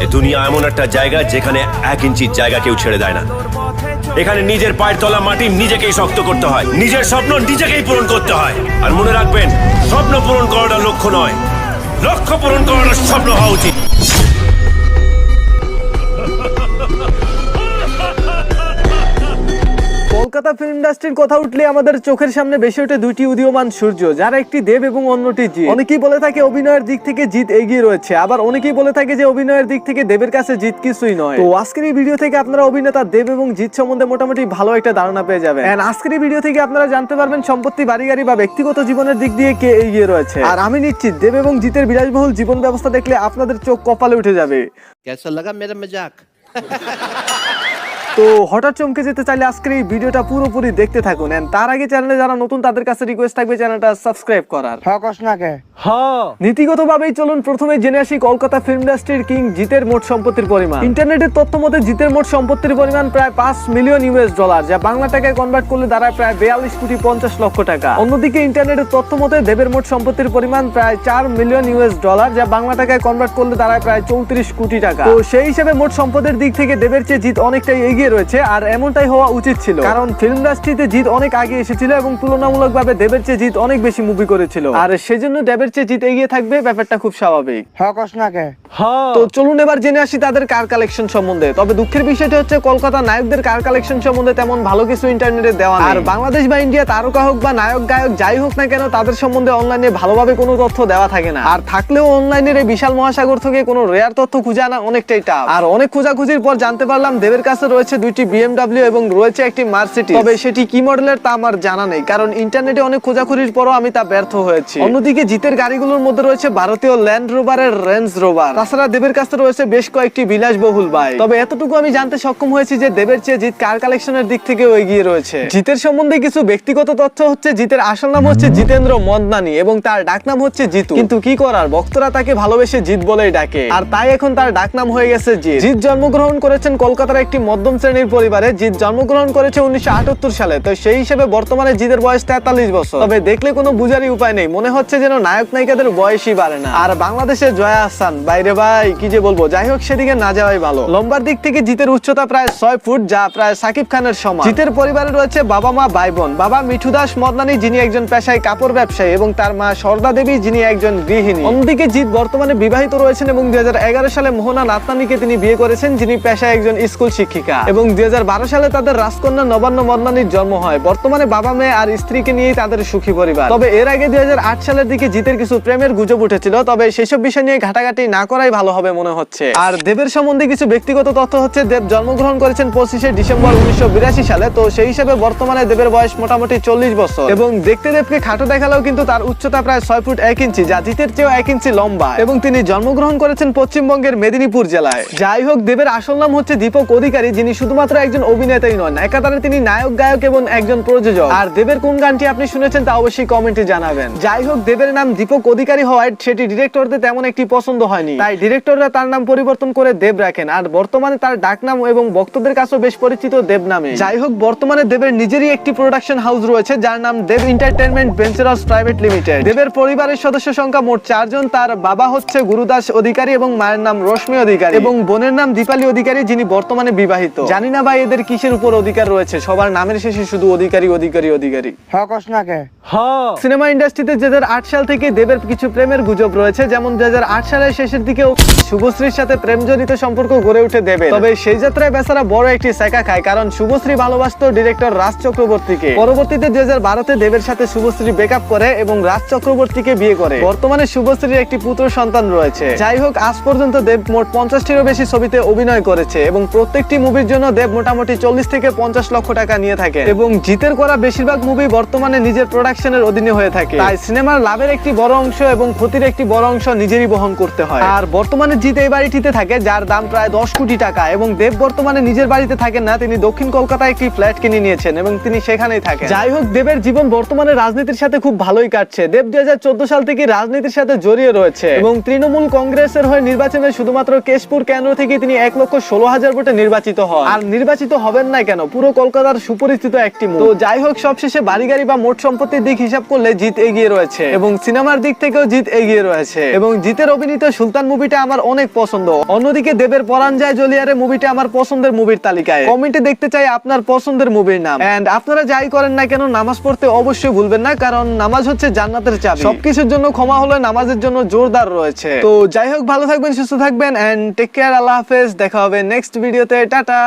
এ দুনিয়া এমন একটা জায়গা যেখানে এক ইঞ্চির জায়গা কেউ ছেড়ে দেয় না। এখানে নিজের পায়ের তলা মাটি নিজেকেই শক্ত করতে হয়। নিজের স্বপ্ন নিজেকেই পূরণ করতে হয়। আর মনে রাখবেন, স্বপ্ন পূরণ করাটা লক্ষ্য নয়। লক্ষ্য পূরণ করাটা স্বপ্ন হওয়া উচিত। কলকাতা ফিল্ম ইন্ডাস্ট্রির কথা উঠলে আমাদের চোখের সামনে বেশি ওঠে দুইটি উদীয়মান সূর্য, যারা একটি দেব এবং অন্যটি জিৎ। অনেকেই বলে থাকে অভিনয়ের দিক থেকে জিৎ এগিয়ে রয়েছে, আবার অনেকেই বলে থাকে যে অভিনয়ের দিক থেকে দেবের কাছে জিৎ কিছুই নয়। তো আজকের এই ভিডিও থেকে আপনারা অভিনেতা দেব এবং জিৎ সম্বন্ধে মোটামুটি ভালো একটা ধারণা পেয়ে যাবেন। এন্ড আজকের এই ভিডিও থেকে আপনারা জানতে পারবেন সম্পত্তি বাড়ি গাড়ি বা ব্যক্তিগত জীবনের দিক দিয়ে কে এগিয়ে রয়েছে। আর আমি নিশ্চিত দেব এবং জিতের বিরাজবহুল জীবন ব্যবস্থা দেখলে আপনাদের চোখ কপালে উঠে যাবে। কেসা লাগা মেরা মজাক তো হঠাৎ চমকে যেতে চাইলে আজকের এই ভিডিওটা পুরোপুরি দেখতে থাকুন। এন্ড তার আগে চ্যানেলে যারা নতুন তাদের কাছে রিকোয়েস্ট থাকবে চ্যানেলটা সাবস্ক্রাইব করার। নাকে নীতিগতভাবেই চলুন প্রথমে জেনে আসি কলকাতা ফিল্ম ইন্ডাস্ট্রির কিং জিতের মোট সম্পত্তির পরিমাণ। ইন্টারনেটের তথ্য মতে জিতের মোট সম্পত্তির পরিমাণ প্রায় পাঁচ মিলিয়ন ইউএস ডলার যা বাংলা টাকায় কনভার্ট করলে দাঁড়ায় প্রায় বিয়াল্লিশ কোটি পঞ্চাশ লক্ষ টাকা। অন্যদিকে ইন্টারনেটের তথ্য মতে দেবের মোট সম্পত্তির পরিমাণ প্রায় চার মিলিয়ন ইউএস ডলার যা বাংলা টাকায় কনভার্ট করলে দাঁড়ায় প্রায় চৌত্রিশ কোটি টাকা। তো সেই হিসেবে মোট সম্পদের দিক থেকে দেবের চেয়ে জিত অনেকটাই এগিয়ে রয়েছে আর এমনটাই হওয়া উচিত ছিল। কারণ ফিল্ম ইন্ডাস্ট্রিতে জিত অনেক আগে এসেছিল এবং তুলনামূলকভাবে দেবের চেয়ে জিত অনেক বেশি মুভি করেছিল। আর সেজন্য দেবের চেয়ে জিত এগিয়ে থাকবে ব্যাপারটা খুব স্বাভাবিক। হকস তো চলুন এবার জেনে আসি তাদের কার কালেকশন সম্বন্ধে। তবে দুঃখের বিষয়টা হচ্ছে কলকাতা নায়কদের কার কালেকশন সম্বন্ধে তেমন ভালো কিছু ইন্টারনেটে দেওয়া আর বাংলাদেশ বা ইন্ডিয়া তারকা হোক বা নায়ক গায়ক যাই হোক না কেন তাদের সম্বন্ধে অনলাইনে ভালোভাবে কোনো তথ্য দেওয়া থাকে না। আর থাকলেও অনলাইনের এই বিশাল মহাসাগর থেকে কোনো রেয়ার তথ্য খুঁজে আনা অনেকটাই টাফ আর অনেক খোঁজাখুঁজির পর জানতে পারলাম দেবের কাছে রয়েছে দুইটি বিএমডব্লিউ এবং রয়েছে একটি মার্সিটি তবে সেটি কি মডেলের তা আমার জানা নেই কারণ ইন্টারনেটে অনেক খোঁজাখুঁজির পরও আমি তা ব্যর্থ হয়েছি। অন্যদিকে জিতের গাড়িগুলোর মধ্যে রয়েছে ভারতীয় ল্যান্ড রোভারের রেঞ্জ রোভার তাছাড়া দেবের কাছে রয়েছে বেশ কয়েকটি বিলাসবহুল বাইক। তবে এতটুকু আমি জানতে সক্ষম হয়েছি যে দেবের চেয়ে জিত কার কালেকশনের দিক থেকেও এগিয়ে রয়েছে। জিতের সম্বন্ধে কিছু ব্যক্তিগত তথ্য হচ্ছে জিতের আসল নাম হচ্ছে জিতেন্দ্র মদনানি এবং তার ডাকনাম হচ্ছে জিতু। কিন্তু কি করার ভক্তরা তাকে ভালোবেসে জিত বলেই ডাকে। আর তাই এখন তার ডাকনাম হয়ে গেছে জিত জিত জন্মগ্রহণ করেছেন কলকাতার একটি মধ্যম শ্রেণির পরিবারে জিত জন্মগ্রহণ করেছে উনিশশো আটাত্তর সালে, তো সেই হিসেবে বর্তমানে জিতের বয়স তেতাল্লিশ বছর। তবে দেখলে কোনো বুঝারই উপায় নেই, মনে হচ্ছে যেন নায়ক নায়িকাদের বয়সই বাড়ে না। আর বাংলাদেশে জয়া আহসান বাইরে ভাই, কি যে বলব, যাই হোক সেদিকে না যাওয়াই ভালো। লম্বার দিক থেকে জিতের উচ্চতা প্রায় ছয় ফুট, যা প্রায় সাকিব খানের সমান। জিতের পরিবারে রয়েছে বাবা মা, ভাই বোন। বাবা মিঠু দাস মদনানি, যিনি একজন পেশায় কাপড় ব্যবসায়ী, এবং তার মা সর্দা দেবী, যিনি একজন গৃহিণী। অন্যদিকে জিৎ বর্তমানে বিবাহিত রয়েছেন এবং দুই হাজার এগারো সালে মোহনা নাতনানিকে তিনি বিয়ে করেছেন, যিনি পেশায় একজন স্কুল শিক্ষিকা। এবং দুই হাজার বারো সালে তাদের রাজকন্যা নবান্ন মদনানির জন্ম হয়। বর্তমানে বাবা মেয়ে আর স্ত্রীকে নিয়েই তাদের সুখী পরিবার। তবে এর আগে দুই সালের দিকে জিতের কিছু প্রেমের গুজব উঠেছিল, তবে সেসব বিষয় নিয়ে ঘাটাঘাটি না করাই ভালো হবে মনে হচ্ছে। আর দেবের সম্বন্ধে কিছু ব্যক্তিগত তথ্য হচ্ছে, দেব জন্মগ্রহণ করেছেন পঁচিশে ডিসেম্বর উনিশশো সালে, তো সেই হিসেবে বর্তমানে দেবের বয়স মোটামুটি চল্লিশ বছর। এবং দেখতে দেবকে খাটো দেখালেও কিন্তু তার উচ্চতা প্রায় ছয় ফুট এক ইঞ্চি, যা জিতের চেয়েও এক ইঞ্চি লম্বা। এবং তিনি জন্মগ্রহণ করেছেন পশ্চিমবঙ্গের মেদিনীপুর জেলায়। যাই হোক, দেবের আসল নাম হচ্ছে দীপক অধিকারী, যিনি শুধুমাত্র একজন অভিনেতাই নন, একাধারে তিনি নায়ক, গায়ক এবং একজন প্রযোজক। আর দেবের কোন গানটি আপনি শুনেছেন তা অবশ্যই কমেন্টে জানাবেন। যাই হোক, দেবের নাম দীপক অধিকারী হওয়ায় সেটি ডিরেক্টরদের তেমন একটি পছন্দ হয়নি। তাই ডিরেক্টররা তার নাম পরিবর্তন করে দেব রাখেন। আর বর্তমানে তার ডাকনাম এবং ভক্তদের কাছেও বেশ পরিচিত দেব নামে। যাই হোক, বর্তমানে দেবের নিজেরই একটি প্রোডাকশন হাউস রয়েছে, যার নাম Dev entertainment ventures private limited দেবের পরিবারের সদস্য সংখ্যা মোট চারজন। তার বাবা হচ্ছে গুরুদাস অধিকারী এবং মায়ের নাম রশ্মি অধিকারী। এবং বোনের নাম দীপালি অধিকারী, যিনি বর্তমানে বিবাহিত। জানি না ভাই এদের কিসের উপর অধিকার রয়েছে। সবার নামের শেষে শুধু অধিকারী অধিকারী অধিকারী। হকস হ। সিনেমা ইন্ডাস্ট্রিতে দু সাল থেকে দেবের কিছু প্রেমের গুজব রয়েছে যেমন দু সালের শেষের দিকেও শুভশ্রীর সাথে প্রেম জড়িত সম্পর্ক গড়ে উঠে দেবে। তবে সেই যাত্রায় বেচারা বড় একটি সেকা খায় কারণ শুভশ্রী ভালোবাসত ডিরেক্টর রাজ চক্রবর্তীকে। পরবর্তীতে দুই হাজার বারোতে দেবের সাথে শুভশ্রী ব্রেকআপ করে এবং রাজ চক্রবর্তীকে বিয়ে করে। বর্তমানে শুভশ্রীর একটি পুত্র সন্তান রয়েছে। যাই হোক আজ পর্যন্ত দেব মোট পঞ্চাশটিরও বেশি ছবিতে অভিনয় করেছে এবং প্রত্যেকটি মুভির জন্য দেব মোটামুটি চল্লিশ থেকে পঞ্চাশ লক্ষ টাকা নিয়ে থাকে এবং জিতের করা বেশিরভাগ মুভি বর্তমানে নিজের প্রোডাকশনের অধীনে হয়ে থাকে। তাই সিনেমার লাভের একটি বড় অংশ এবং ক্ষতির একটি বড় অংশ নিজেরই বহন করতে হয়। আর বর্তমানে জিত এই বাড়িটিতে থাকে যার দাম প্রায় দশ কোটি টাকা এবং দেব বর্তমানে নিজের বাড়িতে থাকেন না তিনি দক্ষিণ কলকাতায় একটি ফ্ল্যাট কিনে নিয়েছেন এবং তিনি সেখানেই থাকেন। যাই হোক দেবের জীবন বর্তমানে রাজনীতির সাথে খুব ভালোই কাটছে। দেব দুই সাল থেকে রাজনীতির সাথে জড়িয়ে রয়েছে এবং তৃণমূল কংগ্রেসের হয়ে নির্বাচনে শুধুমাত্র কেশপুর কেন্দ্র থেকে তিনি এক লক্ষ ষোলো হাজার ভোটে নির্বাচিত হন। আর নির্বাচিত হবেন না কেন? পুরো কলকাতার সুপরিচিত একটি মুখ। তো যাই হোক সবশেষে বাড়ি গাড়ি বা মোট সম্পত্তির দিক হিসাব করলে জিত এগিয়ে রয়েছে এবং সিনেমার দিক থেকেও জিত এগিয়ে রয়েছে। এবং জিতের অভিনীত সুলতান মুভিটা আমার অনেক পছন্দ। অন্যদিকে দেবের পরাণ যায় জলিয়ারে মুভিটা আমার পছন্দের মুভির তালিকায়। কমেন্টে দেখতে চাই আপনার পছন্দের মুভির নাম। এন্ড আপনারা যাই করেন না কেন, নামাজ পড়তে অবশ্যই ভুলবেন না, কারণ নামাজ হচ্ছে জান্নাতের চাবি। সবকিছুর জন্য ক্ষমা হলে নামাজের জন্য জোরদার রয়েছে। তো যাই হোক, ভালো থাকবেন, সুস্থ থাকবেন এন্ড টেক কেয়ার আল্লাহ হাফেজ। দেখা হবে নেক্সট ভিডিওতে টাটা!